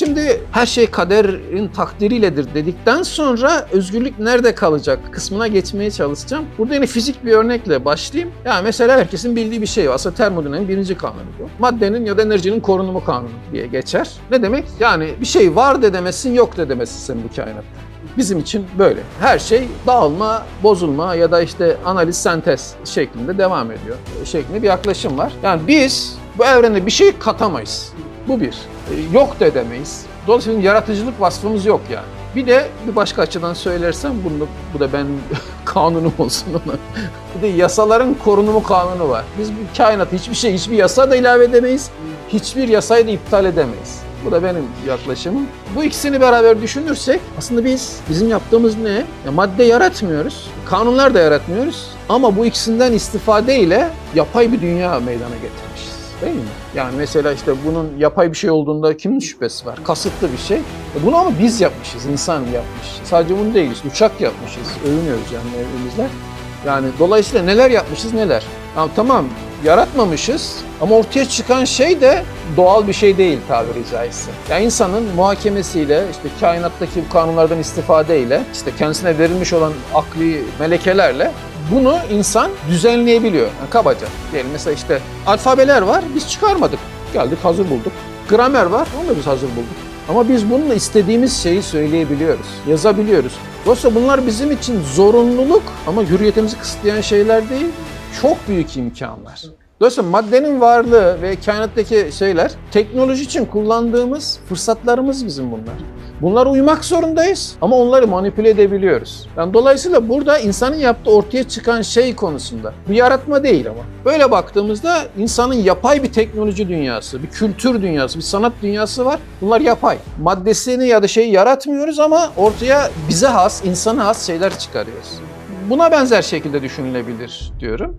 Şimdi her şey kaderin takdiriyledir dedikten sonra özgürlük nerede kalacak kısmına geçmeye çalışacağım. Burada yine fizik bir örnekle başlayayım. Yani mesela herkesin bildiği bir şey var. Aslında termodinamiğin birinci kanunu bu. Maddenin ya da enerjinin korunumu kanunu diye geçer. Ne demek? Yani bir şey var de demezsin, yok de demezsin sen bu kainatta. Bizim için böyle. Her şey dağılma, bozulma ya da işte analiz, sentez şeklinde devam ediyor. Şeklinde bir yaklaşım var. Yani biz bu evrene bir şey katamayız. Bu bir. E, Yok da edemeyiz. Dolayısıyla yaratıcılık vasfımız yok yani. Bir de bir başka açıdan söylersem bunu, bu da benim kanunum olsun ona. Bir de yasaların korunumu kanunu var. Biz bu kainat hiçbir şey, hiçbir yasa da ilave edemeyiz. Hiçbir yasayı da iptal edemeyiz. Bu da benim yaklaşımım. Bu ikisini beraber düşünürsek aslında biz bizim yaptığımız ne? Ya madde yaratmıyoruz. Kanunlar da yaratmıyoruz. Ama bu ikisinden istifadeyle yapay bir dünya meydana getirmişiz. Değil mi? Yani mesela işte bunun yapay bir şey olduğunda kimin şüphesi var? Kasıtlı bir şey. E Bunu ama biz yapmışız, insan yapmış. Sadece bunu değil, işte uçak yapmışız, övünüyoruz yani evimizde. Yani dolayısıyla neler yapmışız neler. Ya tamam yaratmamışız ama ortaya çıkan şey de doğal bir şey değil tabiri caizse. Yani insanın muhakemesiyle, işte kainattaki kanunlardan istifadeyle, işte kendisine verilmiş olan akli melekelerle bunu insan düzenleyebiliyor. Yani kabaca. Diyelim mesela işte alfabeler var, biz çıkarmadık. Geldik hazır bulduk. Gramer var, onu da biz hazır bulduk. Ama biz bununla istediğimiz şeyi söyleyebiliyoruz, yazabiliyoruz. Dolayısıyla bunlar bizim için zorunluluk ama hürriyetimizi kısıtlayan şeyler değil, çok büyük imkanlar. Dolayısıyla maddenin varlığı ve kainattaki şeyler teknoloji için kullandığımız fırsatlarımız bizim bunlar. Bunlara uymak zorundayız ama onları manipüle edebiliyoruz. Yani dolayısıyla burada insanın yaptığı ortaya çıkan şey konusunda bu yaratma değil ama. Böyle baktığımızda insanın yapay bir teknoloji dünyası, bir kültür dünyası, bir sanat dünyası var. Bunlar yapay. Maddesini ya da şeyi yaratmıyoruz ama ortaya bize has, insana has şeyler çıkarıyoruz. Buna benzer şekilde düşünülebilir diyorum.